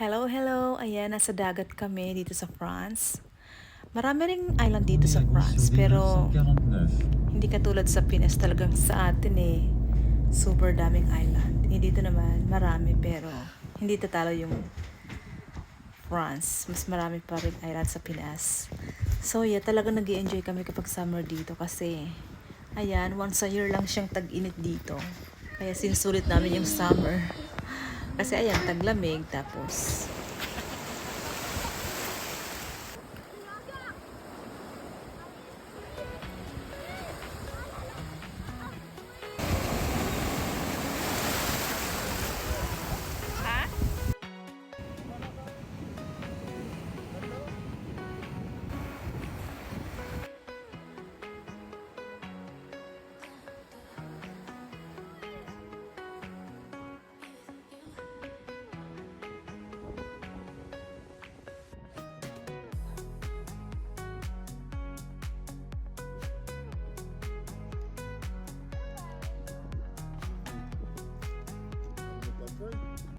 Hello, hello! Ayan, nasa dagat kami dito sa France. Marami ring island dito sa France, pero hindi katulad sa Pinas talagang sa atin eh. Super daming island. Hindi dito naman marami, pero hindi tatalo yung France. Mas marami pa rin island sa Pinas. So yeah, talagang nag enjoy kami kapag summer dito kasi ayan, once a year lang siyang tag-init dito. Kaya sinusulit namin yung summer. Kasi ayan, taglamig, tapos free.